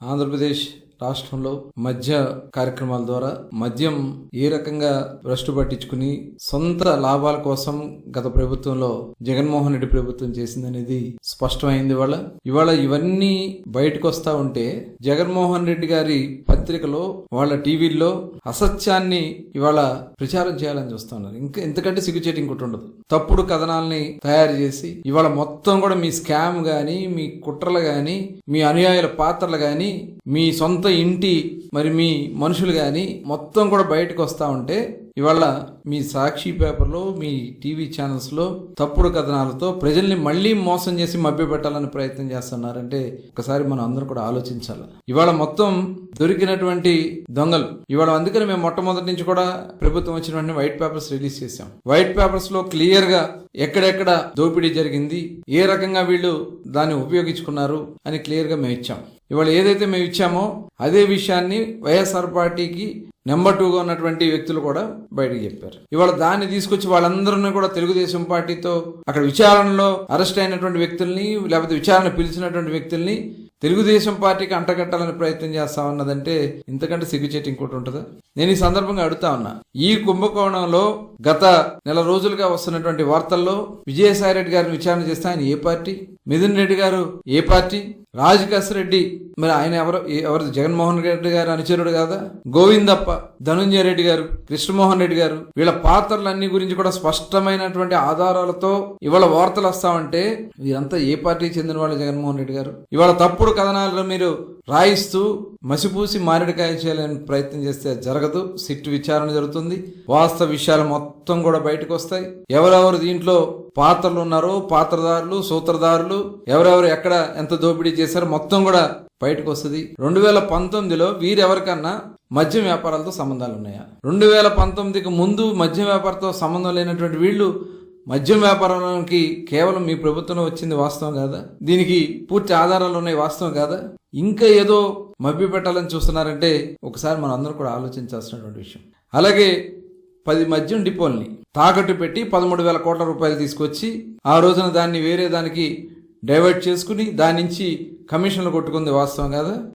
ఆంధ్రప్రదేశ్ రాష్ట్రంలో మద్య కార్యక్రమాల ద్వారా మద్యం ఏ రకంగా భ్రష్టు పట్టించుకుని సొంత లాభాల కోసం గత ప్రభుత్వంలో జగన్మోహన్ రెడ్డి ప్రభుత్వం చేసిందనేది స్పష్టమైంది ఇవాళ. ఇవాళ ఇవన్నీ బయటకు వస్తా ఉంటే జగన్మోహన్ రెడ్డి గారి పత్రికలో వాళ్ళ టీవీల్లో అసత్యాన్ని ఇవాళ ప్రచారం చేయాలని చూస్తున్నారు. ఇంకా ఎందుకంటే సిగ్గుచేటి ఇంకోటి ఉండదు. తప్పుడు కథనాల్ని తయారు చేసి ఇవాళ మొత్తం కూడా మీ స్కామ్ కానీ మీ కుట్రలు కానీ మీ అనుయాయుల పాత్రలు కానీ మీ సొంత ఇంటి మరి మీ మనుషులు కానీ మొత్తం కూడా బయటకు వస్తూ ఉంటే ఇవాళ మీ సాక్షి పేపర్లో మీ టీవీ ఛానల్స్లో తప్పుడు కథనాలతో ప్రజల్ని మళ్ళీ మోసం చేసి మభ్యపెట్టాలని ప్రయత్నం చేస్తున్నారంటే ఒకసారి మనం అందరం కూడా ఆలోచించాలి. ఇవాళ మొత్తం దొరికినటువంటి దొంగలు. ఇవాళ అందుకని మేము మొట్టమొదటి నుంచి కూడా ప్రభుత్వం వచ్చిన వెంటనే వైట్ పేపర్స్ రిలీజ్ చేశాం. వైట్ పేపర్స్లో క్లియర్గా ఎక్కడెక్కడ దోపిడీ జరిగింది ఏ రకంగా వీళ్ళు దాన్ని ఉపయోగించుకున్నారు అని క్లియర్గా మేము ఇచ్చాం. ఇవాళ ఏదైతే మేము ఇచ్చామో అదే విషయాన్ని వైఎస్ఆర్ పార్టీకి నెంబర్ టూగా ఉన్నటువంటి వ్యక్తులు కూడా బయటకు చెప్పారు. ఇవాళ దాన్ని తీసుకొచ్చి వాళ్ళందరినీ కూడా తెలుగుదేశం పార్టీతో అక్కడ విచారణలో అరెస్ట్ అయినటువంటి వ్యక్తుల్ని లేకపోతే విచారణ పిలిచినటువంటి వ్యక్తుల్ని తెలుగుదేశం పార్టీకి అంటగట్టాలని ప్రయత్నం చేస్తా ఉన్నదంటే ఇంతకంటే సిగ్గుచేటి ఇంకోటి ఉంటుందా? నేను ఈ సందర్భంగా అడుగుతా ఉన్నా ఈ కుంభకోణంలో గత నెల రోజులుగా వస్తున్నటువంటి వార్తల్లో విజయసాయి రెడ్డి గారిని విచారణ చేస్తే ఆయన ఏ పార్టీ? మిథున్ రెడ్డి గారు ఏ పార్టీ? రాజకాశ్ రెడ్డి. మరి ఆయన ఎవరు? ఎవరు? జగన్మోహన్ రెడ్డి గారు అనుచరుడు కాదా? గోవిందప్ప ధనుంజయ రెడ్డి గారు కృష్ణమోహన్ రెడ్డి గారు. వీళ్ళ పాత్రలన్నీ గురించి కూడా స్పష్టమైనటువంటి ఆధారాలతో ఇవాళ వార్తలు వస్తామంటే వీరంతా ఏ పార్టీకి చెందిన వాళ్ళు జగన్మోహన్ రెడ్డి గారు? ఇవాళ తప్పుడు కథనాలను మీరు రాయిస్తూ మసిపూసి మారేడుకాయ చేయాలని ప్రయత్నం చేస్తే జరగదు. సిట్ విచారణ జరుగుతుంది. వాస్తవ విషయాలు మొత్తం కూడా బయటకు వస్తాయి. ఎవరెవరు దీంట్లో పాత్రలు ఉన్నారో పాత్రదారులు సూత్రధారులు ఎవరెవరు ఎక్కడ ఎంత దోపిడీ చేశారో మొత్తం కూడా బయటకు వస్తుంది. రెండు వేల పంతొమ్మిదిలో వీరెవరికన్నా మద్యం వ్యాపారాలతో సంబంధాలు ఉన్నాయా? రెండు వేల పంతొమ్మిదికి ముందు మద్యం వ్యాపారంతో సంబంధం లేనటువంటి వీళ్ళు మద్యం వ్యాపారంలోకి కేవలం మీ ప్రభుత్వంలో వచ్చింది వాస్తవం కాదా? దీనికి పూర్తి ఆధారాలు ఉన్నాయి వాస్తవం కాదా? ఇంకా ఏదో మభ్య పెట్టాలని చూస్తున్నారంటే ఒకసారి మనం అందరం కూడా ఆలోచించాల్సినటువంటి విషయం. అలాగే పది మద్యం డిపోల్ని. తాకట్టు పెట్టి పదమూడు వేల కోట్ల రూపాయలు తీసుకొచ్చి ఆ రోజున దాన్ని వేరే దానికి డైవర్ట్ చేసుకుని దాని నుంచి కమిషన్లు కొట్టుకుంది వాస్తవం కదా?